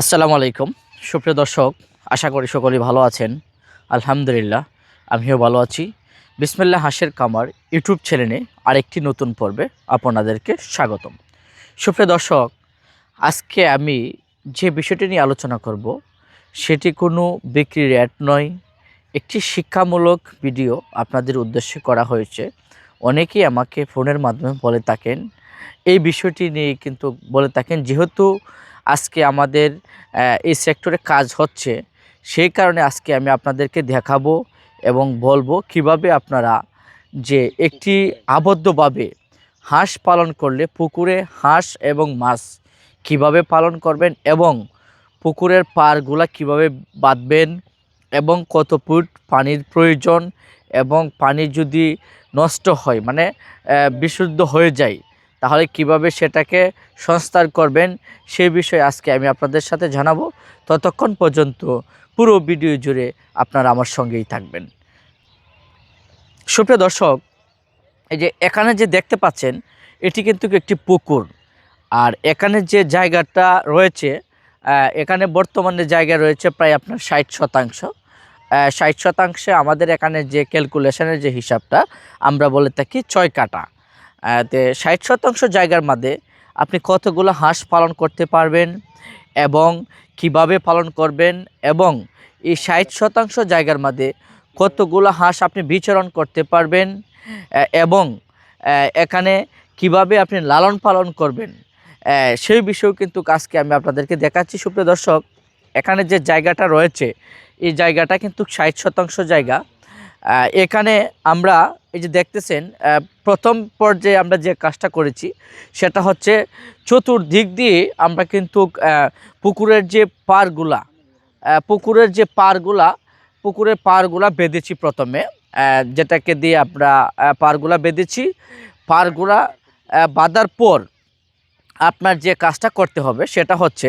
আসসালামু আলাইকুম। সুপ্রিয় দর্শক, আশা করি সকলেই ভালো আছেন। আলহামদুলিল্লাহ, আমিও ভালো আছি। বিসমিল্লা হাসের কামার ইউটিউব চ্যানেলে আরেকটি নতুন পর্বে আপনাদেরকে স্বাগতম। সুপ্রিয় দর্শক, আজকে আমি যে বিষয়টি নিয়ে আলোচনা করব, সেটি কোনো বিক্রির অ্যাড নয়, একটি শিক্ষামূলক ভিডিও আপনাদের উদ্দেশ্যে করা হয়েছে। অনেকেই আমাকে ফোনের মাধ্যমে বলে থাকেন, এই বিষয়টি নিয়ে কিন্তু বলে থাকেন, যেহেতু আজকে আমাদের এই সেক্টরে কাজ হচ্ছে। সেই কারণে আজকে আমি আপনাদেরকে দেখাবো এবং বলব কীভাবে আপনারা যে একটি আবদ্ধভাবে হাঁস পালন করলে পুকুরে হাঁস এবং মাছ কীভাবে পালন করবেন এবং পুকুরের পাড়গুলা কীভাবে বাঁধবেন এবং কত ফুট পানির প্রয়োজন এবং পানি যদি নষ্ট হয় মানে বিশুদ্ধ হয়ে যায় তাহলে কীভাবে সেটাকে সংস্কার করবেন সে বিষয়ে আজকে আমি আপনাদের সাথে জানাব। ততক্ষণ পর্যন্ত পুরো ভিডিও জুড়ে আপনারা আমার সঙ্গেই থাকবেন। সুপ্রিয় দর্শক, এই যে এখানে যে দেখতে পাচ্ছেন, এটি কিন্তু একটি পুকুর। আর এখানে যে জায়গাটা রয়েছে এখানে বর্তমানে জায়গা রয়েছে প্রায় আপনার ষাট শতাংশ। ষাট শতাংশে আমাদের এখানে যে ক্যালকুলেশনের যে হিসাবটা, আমরা বলে থাকি ছয় কাটা তে ষাট শতাংশ জায়গার মধ্যে আপনি কতগুলো হাঁস পালন করতে পারবেন এবং কীভাবে পালন করবেন এবং এই ষাট শতাংশ জায়গার মধ্যে কতগুলো হাঁস আপনি বিচরণ করতে পারবেন এবং এখানে কীভাবে আপনি লালন পালন করবেন সেই বিষয়েও কিন্তু আজকে আমি আপনাদেরকে দেখাচ্ছি। সুপ্রিয় দর্শক, এখানে যে জায়গাটা রয়েছে, এই জায়গাটা কিন্তু ষাট শতাংশ জায়গা। এখানে আমরা এই যে দেখতেছেন প্রথম পর্যায়ে আমরা যে কাজটা করেছি, সেটা হচ্ছে চতুর্দিক দিয়ে আমরা কিন্তু পুকুরের যে পারগুলা পুকুরের যে পারগুলা পুকুরের পারগুলা বেঁধেছি প্রথমে যেটাকে দিয়ে আমরা পারগুলা বেঁধেছি। পারগুলা বাঁধার পর আপনার যে কাজটা করতে হবে, সেটা হচ্ছে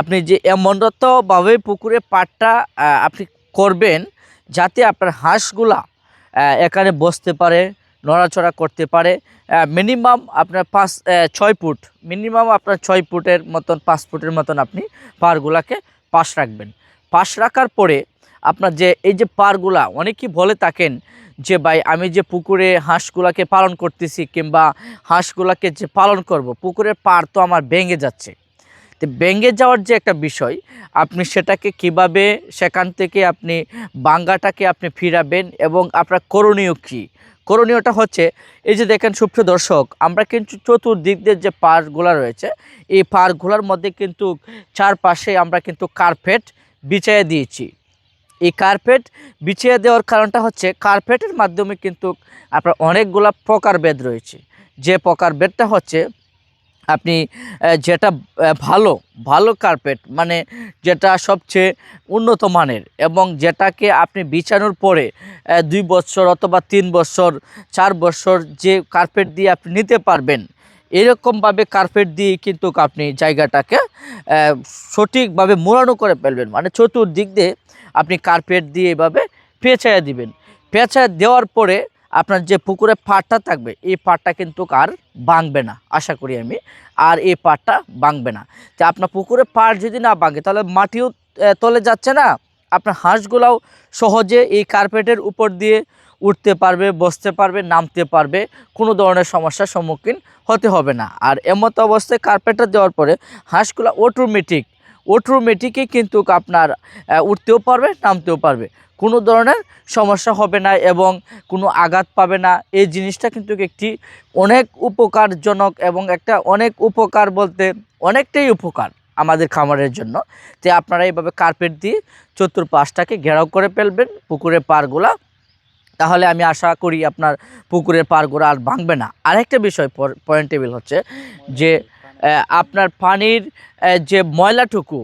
আপনি যে এমনতভাবে পুকুরে পাটটা আপনি করবেন, যাতে আপনার হাঁসগুলা এখানে বসতে পারে, নড়াচড়া করতে পারে। মিনিমাম আপনার পাঁচ ছয় ফুট মিনিমাম আপনার ছয় ফুটের মতন, পাঁচ ফুটের মতন আপনি পারগুলাকে পাশ রাখবেন। পাশ রাখার পরে আপনার যে, এই যে পারগুলা, অনেকেই বলে থাকেন যে, ভাই, আমি যে পুকুরে হাঁসগুলাকে পালন করতেছি কিংবা হাঁসগুলাকে যে পালন করব, পুকুরের পার তো আমার ভেঙে যাচ্ছে। তো ভেঙে যাওয়ার যে একটা বিষয়, আপনি সেটাকে কীভাবে সেখান থেকে আপনি বাঙ্গাটাকে আপনি ফিরাবেন এবং আপনার করণীয় কী? করণীয়টা হচ্ছে, এই যে দেখেন সুপ্রিয় দর্শক, আমরা কিন্তু চতুর্দিক দিয়ে যে পাড়গুলা রয়েছে, এই পাড়গুলোর মধ্যে কিন্তু চারপাশে আমরা কিন্তু কার্পেট বিছিয়ে দিয়েছি। এই কার্পেট বিছিয়ে দেওয়ার কারণটা হচ্ছে, কার্পেটের মাধ্যমে কিন্তু আপনার অনেকগুলা প্রকারভেদ রয়েছে। যে প্রকারভেদটা হচ্ছে আপনি যেটা ভালো ভালো কার্পেট মানে যেটা সবচেয়ে উন্নত মানের এবং যেটাকে আপনি বিছানোর পরে দুই বছর অথবা তিন বছর, চার বছর যে কার্পেট দিয়ে আপনি নিতে পারবেন, এরকমভাবে কার্পেট দিয়ে কিন্তু আপনি জায়গাটাকে সঠিকভাবে মোড়ানো করে ফেলবেন। মানে চতুর্দিক দিয়ে আপনি কার্পেট দিয়ে এভাবে পেঁচায় দিবেন। পেঁচায় দেওয়ার পরে আপনার যে পুকুরে পাটটা থাকবে, এই পাটটা কিন্তু আর ভাঙবে না, আশা করি আমি। আর এই পাটটা ভাঙবে না। তো আপনার পুকুরে পাট যদি না ভাঙে, তাহলে মাটিও তলে যাচ্ছে না। আপনার হাঁসগুলাও সহজে এই কার্পেটের উপর দিয়ে উঠতে পারবে, বসতে পারবে, নামতে পারবে। কোনো ধরনের সমস্যার সম্মুখীন হতে হবে না। আর এমতো অবস্থায় কার্পেটটা দেওয়ার পরে হাঁসগুলো অটোমেটিক অটোমেটিকই কিন্তু আপনার উঠতেও পারবে, নামতেও পারবে। কোনো ধরনের সমস্যা হবে না এবং কোনো আঘাত পাবে না। এই জিনিসটা কিন্তু একটি অনেক উপকারজনক এবং একটা অনেক উপকার বলতে অনেকটাই উপকার আমাদের খামারের জন্য। তো আপনারা এইভাবে কার্পেট দিয়ে চতুর্পাশটাকে ঘেরাও করে ফেলবেন পুকুরের পাড়গুলা। তাহলে আমি আশা করি আপনার পুকুরের পাড়গুলো আর ভাঙবে না। আরেকটা বিষয় পয়েন্ট টেবিল হচ্ছে যে আপনার পানির যে ময়লাটুকু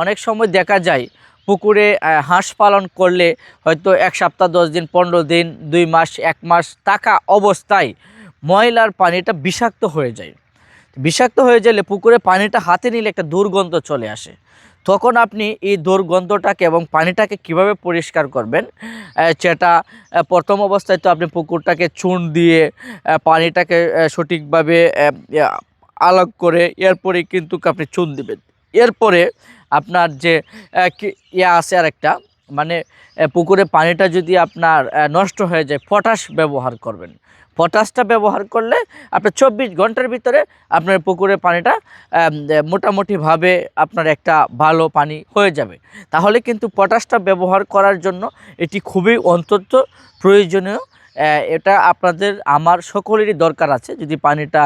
অনেক সময় দেখা যায় পুকুরে হাঁস পালন করলে হয়তো এক সপ্তাহ, দশ দিন, পনেরো দিন, দুই মাস, এক মাস থাকা অবস্থায় ময়লার পানিটা বিষাক্ত হয়ে যায়। বিষাক্ত হয়ে গেলে পুকুরে পানিটা হাতে নিলে একটা দুর্গন্ধ চলে আসে। তখন আপনি এই দুর্গন্ধটাকে এবং পানিটাকে কীভাবে পরিষ্কার করবেন সেটা প্রথম অবস্থায় তো আপনি পুকুরটাকে চুন দিয়ে পানিটাকে সঠিকভাবে আলাগ করে এরপরে কিন্তু আপনি চুন দিবেন। এরপরে আপনার যে ইয়া আছে আর একটা মানে পুকুরে পানিটা যদি আপনার নষ্ট হয়ে যায়, পটাশ ব্যবহার করবেন। পটাশটা ব্যবহার করলে আপনার চব্বিশ ঘণ্টার ভিতরে আপনার পুকুরে পানিটা মোটামুটিভাবে আপনার একটা ভালো পানি হয়ে যাবে। তাহলে কিন্তু পটাশটা ব্যবহার করার জন্য এটি খুবই অন্তত প্রয়োজনীয় এটা আপনাদের, আমার সকলেরই দরকার আছে। যদি পানিটা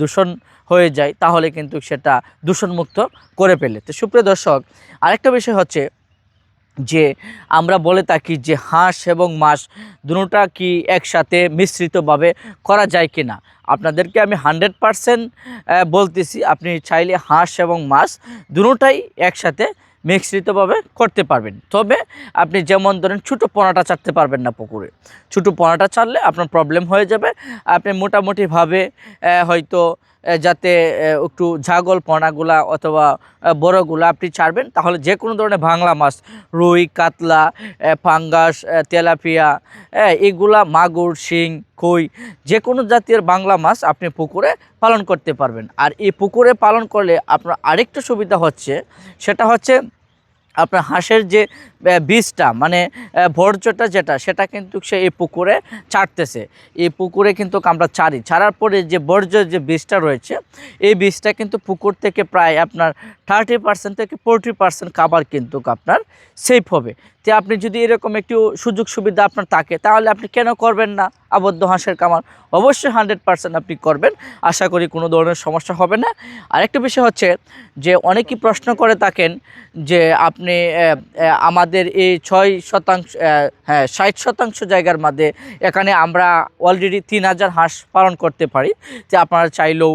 দূষণ হয়ে যায়, তাহলে কিন্তু সেটা দূষণমুক্ত করে ফেলে। তো সুপ্রিয় দর্শক, আরেকটা বিষয় হচ্ছে যে আমরা বলে থাকি যে হাঁস এবং মাছ দুটা কি একসাথে মিশ্রিতভাবে করা যায় কি না আপনাদেরকে আমি হান্ড্রেড পারসেন্ট বলতেছি, আপনি চাইলে হাঁস এবং মাছ দুটাই একসাথে মিশ্রিতভাবে করতে পারবেন। তবে আপনি যেমন ধরেন ছোটো পোনাটা চাটতে পারবেন না পুকুরে। ছোটো পোনাটা চাললে আপনার প্রবলেম হয়ে যাবে। আপনি মোটামুটিভাবে হয়তো যাতে একটু ঝাগল পোনাগুলা অথবা বড়গুলা আপনি ছাড়বেন তাহলে যে কোনো ধরনের বাংলা মাছ রুই কাতলা আহ, পাঙ্গাস তেলাপিয়া এগুলা মাগুর শিং কই যে কোনো জাতীয় বাংলা মাছ আপনি পুকুরে পালন করতে পারবেন। আর এই পুকুরে পালন করলে আপনার আরেকটা সুবিধা হচ্ছে সেটা হচ্ছে আপনার হাঁসের যে বীজটা মানে বর্জ্যটা যেটা সেটা কিন্তু সে এই পুকুরে ছাড়তেছে। এই পুকুরে কিন্তু আমরা ছাড়ি। ছাড়ার পরে যে বর্জ্য যে বীজটা রয়েছে এই বীজটা কিন্তু পুকুর থেকে প্রায় আপনার থার্টি পার্সেন্ট থেকে ফোরটি পার্সেন্ট খাবার কিন্তু আপনার সেফ হবে। তো আপনি যদি এরকম একটু সুযোগ সুবিধা আপনার থাকে তাহলে আপনি কেন করবেন না? আবদ্ধ হাঁসের কামার অবশ্যই হান্ড্রেড পার্সেন্ট আপনি করবেন। আশা করি কোনো ধরনের সমস্যা হবে না। আরেকটা বিষয় হচ্ছে যে অনেকেই প্রশ্ন করে থাকেন যে আপনি আহ, আমাদের এই ছয় শতাংশ হ্যাঁ ষাট শতাংশ জায়গার মধ্যে এখানে আমরা অলরেডি তিন হাজার হাঁস পালন করতে পারি। তো আপনারা চাইলেও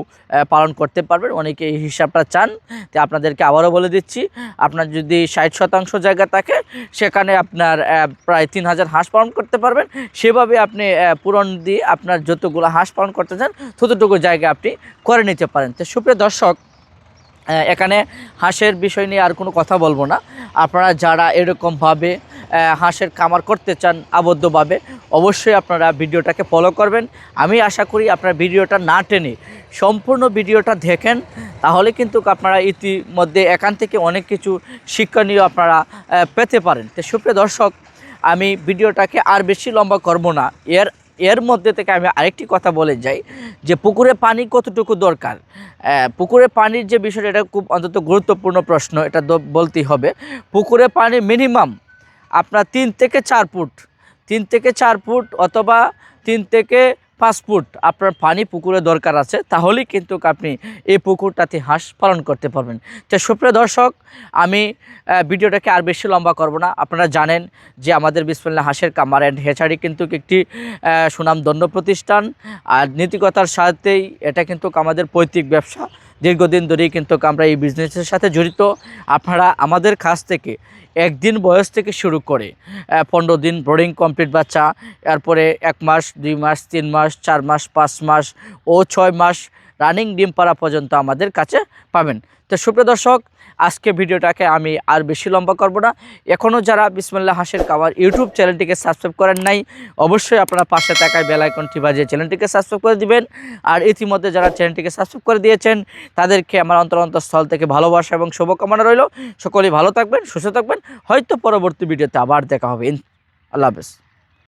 পালন করতে পারবেন। অনেকে এই হিসাবটা চান। তো আপনাদেরকে আবারও বলে দিচ্ছি, আপনার যদি ষাট শতাংশ জায়গা থাকে, সেখানে আপনার প্রায় তিন হাজার হাঁস পালন করতে পারবেন। সেভাবে আপনি পূরণ দিয়ে আপনার যতগুলো হাঁস পালন করতে চান, ততটুকু জায়গা আপনি করে নিতে পারেন। তো সুপ্রিয় দর্শক এখানে হাঁসের বিষয় নিয়ে আর কোনো কথা বলব না। আপনারা যারা এরকমভাবে হাঁসের কামার করতে চান আবদ্ধভাবে, অবশ্যই আপনারা ভিডিওটাকে ফলো করবেন। আমি আশা করি আপনার ভিডিওটা না টেনে সম্পূর্ণ ভিডিওটা দেখেন। তাহলে কিন্তু আপনারা ইতিমধ্যে এখান থেকে অনেক কিছু শিক্ষণীয় আপনারা পেতে পারেন। তো সুপ্রিয় দর্শক, আমি ভিডিওটাকে আর বেশি লম্বা করব না। এর এর মধ্যে থেকে আমি আরেকটি কথা বলে যাই, যে পুকুরে পানি কতটুকু দরকার? পুকুরে পানির যে বিষয়টা, এটা খুব অন্তত গুরুত্বপূর্ণ প্রশ্ন, এটা বলতেই হবে। পুকুরে পানি মিনিমাম আপনার তিন থেকে চার ফুট, তিন থেকে চার ফুট অথবা তিন থেকে ফুট আপনার পানি পুকুরে দরকার আছে তাহলেই কিন্তু আপনি এই পুকুরটাতে হাঁস পালন করতে পারবেন। তো সুপ্রিয় দর্শক, আমি ভিডিওটাকে আর বেশি লম্বা করব না। আপনারা জানেন যে আমাদের বিসমিল্লা হাঁসের কামার অ্যান্ড হেচারি কিন্তু একটি সুনামধন্য প্রতিষ্ঠান। আর নীতিকতার সাথেই এটা কিন্তু আমাদের পৈতৃক ব্যবসা। দীর্ঘদিন ধরেই কিন্তু আমরা এই বিজনেসের সাথে জড়িত। আপনারা আমাদের কাছ থেকে একদিন বয়স থেকে শুরু করে পনেরো দিন ব্রোডিং কমপ্লিট বাচ্চা, এরপরে এক মাস, দুই মাস, তিন মাস, চার মাস, পাঁচ মাস ও ছয় মাস রানিং ডিম পাড়া পর্যন্ত আমাদের কাছে পাবেন। তো সুপ্রিয় দর্শক, আজকে ভিডিওটাকে আমি আর বেশি লম্বা করব না। এখনও যারা বিসমুল্লাহ হাসের কাবার ইউটিউব চ্যানেলটিকে সাবস্ক্রাইব করেন নাই, অবশ্যই আপনারা পাশে থাকায় বেল আইকনটি বাজিয়ে চ্যানেলটিকে সাবস্ক্রাইব করে দিবেন। আর ইতিমধ্যে যারা চ্যানেলটিকে সাবস্ক্রাইব করে দিয়েছেন, তাদেরকে আমার অন্তর অন্তঃস্থল থেকে ভালোবাসা এবং শুভকামনা রইল। সকলেই ভালো থাকবেন, সুস্থ থাকবেন। হয়তো পরবর্তী ভিডিওতে আবার দেখা হবে। আল্লাহ হাফেজ